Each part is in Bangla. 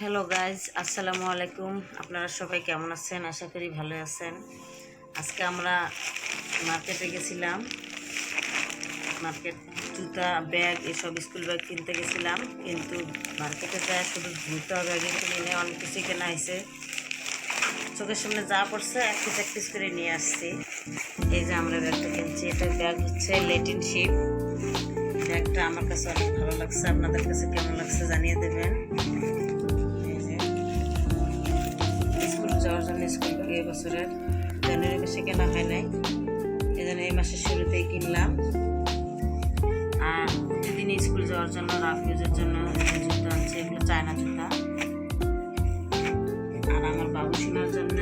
হ্যালো গাইজ আসসালামু আলাইকুম আপনারা সবাই কেমন আছেন? আশা করি ভালো আছেন। আজকে আমরা মার্কেটে গেছিলাম। মার্কেট জুতা ব্যাগ এসব স্কুল ব্যাগ কিনতে গেছিলাম। কিন্তু মার্কেটে যায় শুধু জুতা ব্যাগে কিনে অনেক কিছুই কেনা হয়েছে। চোখের সামনে যা পড়ছে, এক পিস এক পিস করে নিয়ে আসছি। এই যে আমরা ব্যাগটা কিনছি। এটা ব্যাগ হচ্ছে লেটিন শিপ। ব্যাগটা আমার কাছে অনেক ভালো লাগছে। আপনাদের কাছে কেমন লাগছে জানিয়ে দেবেন। স্কুল যাওয়ার জন্য স্কুল ব্যাগ এই বছরের জানুয়ারি মাসে কেনা হয় নাই। এজন্য এই মাসের শুরুতেই কিনলাম। আর প্রতিদিন স্কুল যাওয়ার জন্য, রাফ ইউজের জন্য জুতো আছে, এগুলো চায়না জুতা। আর আমার বাবু শোনার জন্য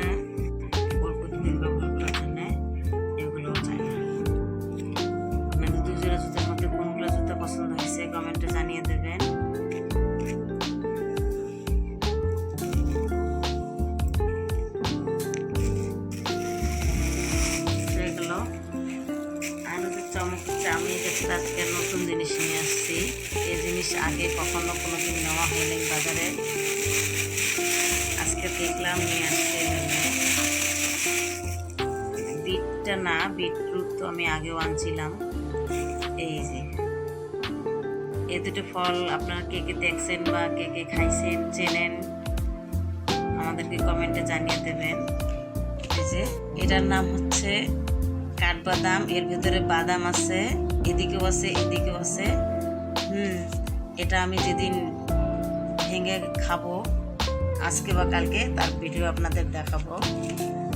আজকে নতুন জিনিস নিয়ে আসছি। এই জিনিস আগে কখনো কোনো দিন নেওয়া হয়নি বাজারে। আজকে দেখলাম নিয়ে আসছে বিটটা না, বিটরুট তো আমি আগেও আনছিলাম। এই যে। এই দুটো ফল আপনারা কে কে দেখছেন বা কে কে খাইছেন, চেনেন, আমাদেরকে কমেন্টে জানিয়ে দেবেন। এই যে, এটার নাম হচ্ছে কাঠবাদাম, এর ভিতরে বাদাম আছে। এদিকেও আছে এদিকেও আছে হুম, এটা আমি যেদিন ভেঙে খাব, আজকে বা কালকে, তার ভিডিও আপনাদের দেখাবো।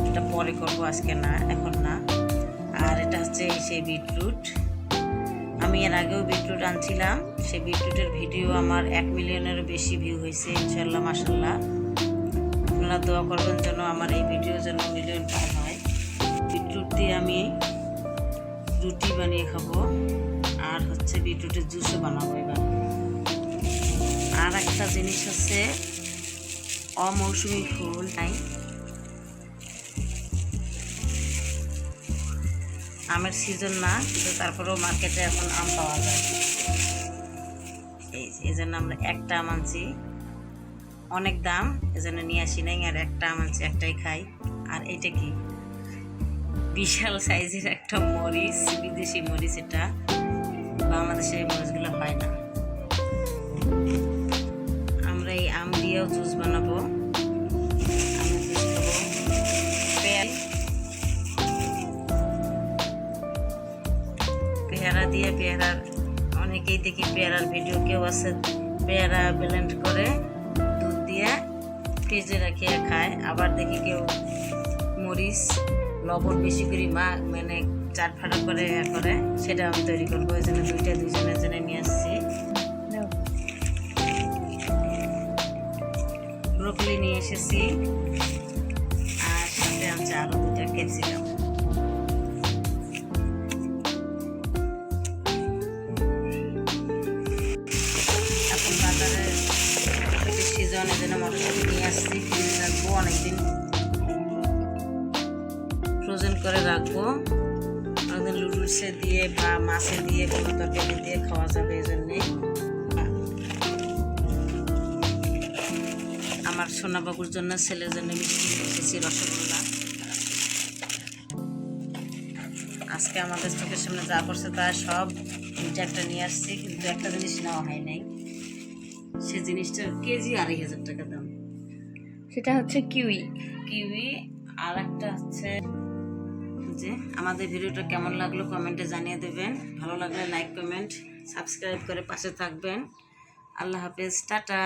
এটা পরে করব, আজকে না, এখন না। আর এটা হচ্ছে সেই বিটরুট আমি এর আগেও বিটরুট আনছিলাম। সেই বিটরুটের ভিডিও আমার এক মিলিয়নেরও বেশি ভিউ হয়েছে ইনশাল্লাহ মাসাল্লাহ আপনারা দোয়া করবেন যেন আমার এই ভিডিও যেন মিলিয়ন পার হয়। বিটরুট দিয়ে আমি রুটি বানিয়ে খাব। আর হচ্ছে বিটরুটের জুসও বানাবো এবার। আর একটা জিনিস হচ্ছে, অমৌসুমি ফুল নাই। আমের সিজন না, কিন্তু তারপরেও মার্কেটে এখন আম পাওয়া যায়। এই জন্য আমরা একটা আম আনছি। অনেক দাম, এজন্য নিয়ে আসি নাই, আর একটা আম আনছি, একটাই খাই। আর এটা কি? বিশাল সাইজের একটা মরিচ, বিদেশি মরিচ এটা। বাংলাদেশে এই মরিচগুলো হয় না। আমরা এই আম দিয়েও জুস বানাবো। পেয়ারা দিয়ে পেয়ারার, অনেকেই দেখি পেয়ারার ভিডিও, কেউ আছে পেয়ারা ব্লেন্ড করে দুধ দিয়ে ফ্রিজে রাখিয়ে খায়। আবার দেখি কেউ মরিচ লবণ বেশি করে মা মানে চাট ফাটা করে করে, সেটা আমি তৈরি করব। ওই জন্য দুইটা দুইজনের জন্য নিয়ে আসছি। ব্রোকলি নিয়ে এসেছি। আর সাথে আনছে আরও দুটা ক্যাপসিকাম এখন বাজারে সিজন এই জন্য মটরশুটি নিয়ে আসছি। ফ্রিজে রাখব অনেকদিন। ফ্রোজেন করে রাখব। অনেকদিন লুডুলসে দিয়ে বা মাছে দিয়ে কোনো তরকারি দিয়ে খাওয়া যাবে এই জন্যে আমার সোনাবাবুর জন্য ছেলের জন্য মিষ্টি এসেছি রসগোল্লা। আজকে আমাদের চোখের সামনে যা করছে তা সব দুইটা একটা নিয়ে আসছি কিন্তু একটা জিনিস নেওয়া হয় নাই। সে জিনিসটার কেজি আড়াই হাজার টাকা দাম। সেটা হচ্ছে কিউই। কিউই আর একটা হচ্ছে যে আমাদের ভিডিওটা কেমন লাগল কমেন্টে জানিয়ে দেবেন। ভালো লাগলে লাইক কমেন্ট সাবস্ক্রাইব করে পাশে থাকবেন। আল্লাহ হাফেজ, টাটা।